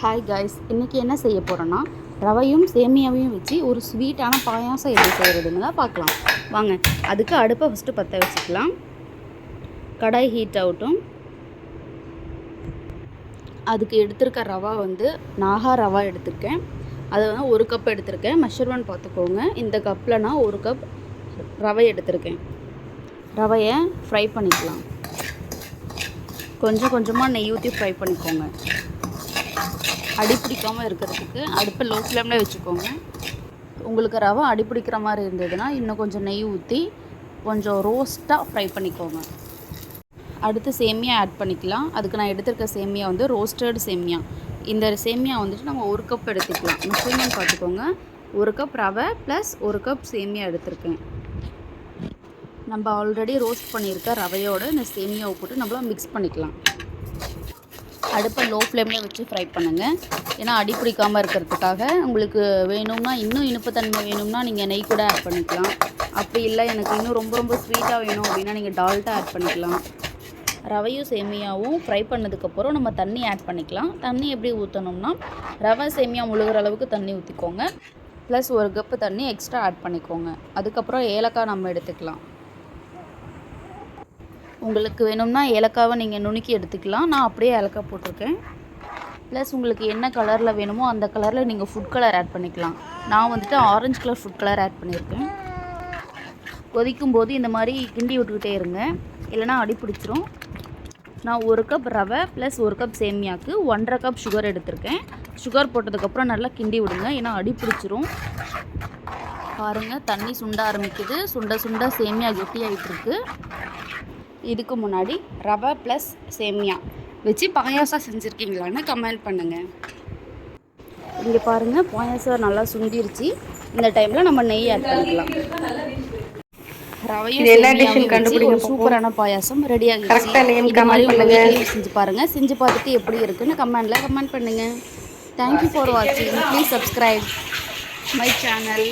Hi guys இன்றைக்கி என்ன செய்ய போகிறோன்னா ரவையும் சேமியாவையும் வச்சு ஒரு ஸ்வீட்டான பாயாசம் எப்படி செய்கிறதுன்னு தான் பார்க்கலாம். வாங்க அதுக்கு அடுப்பை ஃபஸ்ட்டு பற்ற வச்சுக்கலாம். கடாய் ஹீட் ஆகட்டும் அதுக்கு எடுத்திருக்க ரவா வந்து நாகா ரவா எடுத்திருக்கேன். அதை வந்து ஒரு கப் எடுத்திருக்கேன். மெஷர்மெண்ட் பார்த்துக்கோங்க. இந்த கப்பில் நான் ஒரு கப் ரவை எடுத்திருக்கேன். ரவையை ஃப்ரை பண்ணிக்கலாம். கொஞ்சம் கொஞ்சமாக நெய் ஊற்றி ஃப்ரை பண்ணிக்கோங்க. அடிப்பிடிக்காமல் இருக்கிறதுக்கு அடுப்பை லோ ஃப்ளேமில் வச்சுக்கோங்க. உங்களுக்கு ரவை அடிப்பிடிக்கிற மாதிரி இருந்ததுன்னா இன்னும் கொஞ்சம் நெய் ஊற்றி கொஞ்சம் ரோஸ்ட்டாக ஃப்ரை பண்ணிக்கோங்க. அடுத்து சேமியா ஆட் பண்ணிக்கலாம். அதுக்கு நான் எடுத்திருக்க சேமியா வந்து ரோஸ்டட் சேமியா. இந்த சேமியா வந்துட்டு நம்ம ஒரு கப் எடுத்துக்கலாம். முக்கியமாக பார்த்துக்கோங்க. ஒரு கப் ரவை ப்ளஸ் ஒரு கப் சேமியா எடுத்திருக்கேன். நம்ம ஆல்ரெடி ரோஸ்ட் பண்ணியிருக்க ரவையோட இந்த சேமியாவை போட்டு நம்மளாம் மிக்ஸ் பண்ணிக்கலாம். அடுப்பை லோ ஃப்ளேமில் வச்சு ஃப்ரை பண்ணுங்கள் ஏன்னா அடி பிடிக்காமல் இருக்கிறதுக்காக உங்களுக்கு வேணும்னா இன்னும் இனிப்புத்தன்மை வேணும்னா நீங்கள் நெய் கூட ஆட் பண்ணிக்கலாம். அப்படி இல்லை எனக்கு இன்னும் ரொம்ப ரொம்ப ஸ்வீட்டாக வேணும் அப்படின்னா நீங்கள் டால்ட்டா ஆட் பண்ணிக்கலாம். ரவையும் சேமியாவும் ஃப்ரை பண்ணதுக்கப்புறம் நம்ம தண்ணி ஆட் பண்ணிக்கலாம். தண்ணி எப்படி ஊற்றணும்னா ரவை சேமியா முழுகிற அளவுக்கு தண்ணி ஊற்றிக்கோங்க ப்ளஸ் ஒரு கப்பு தண்ணி எக்ஸ்ட்ரா ஆட் பண்ணிக்கோங்க. அதுக்கப்புறம் ஏலக்காய் நம்ம எடுத்துக்கலாம். உங்களுக்கு வேணும்னா ஏலக்காவை நீங்கள் நுணுக்கி எடுத்துக்கலாம். நான் அப்படியே ஏலக்காய் போட்டிருக்கேன். ப்ளஸ் உங்களுக்கு என்ன கலரில் வேணுமோ அந்த கலரில் நீங்கள் ஃபுட் கலர் ஆட் பண்ணிக்கலாம். நான் வந்துட்டு orange colour food colour add பண்ணியிருக்கேன். கொதிக்கும் போது இந்த மாதிரி கிண்டி விட்டுக்கிட்டே இருங்க. இல்லைனா அடி பிடிச்சிரும். நான் ஒரு கப் ரவை ப்ளஸ் ஒரு கப் சேமியாவுக்கு ஒன்றரை கப் சுகர் எடுத்திருக்கேன். சுகர் போட்டதுக்கப்புறம் நல்லா கிண்டி விடுங்க. ஏன்னா அடி பிடிச்சிரும். பாருங்கள் தண்ணி சுண்ட ஆரம்பிக்குது. சுண்ட சுண்ட சேமியா கெட்டி ஆகிட்டுருக்கு இதுக்கு முன்னாடி ரவை ப்ளஸ் சேமியா வச்சு பாயாசம் செஞ்சுருக்கீங்களான்னு கமெண்ட் பண்ணுங்கள் இங்கே பாருங்கள் பாயாசம் நல்லா சுண்டிருச்சு. இந்த டைமில் நம்ம நெய் ஆட் பண்ணிக்கலாம். ரவையும் சூப்பரான பாயாசம் ரெடி ஆகிடுச்சு. செஞ்சு பாருங்க. செஞ்சு பார்த்துட்டு எப்படி இருக்குன்னு கமெண்ட்ல கமெண்ட் பண்ணுங்க. தேங்க்யூ ஃபார் வாட்சிங் ப்ளீஸ் சப்ஸ்கிரைப் மை சேனல்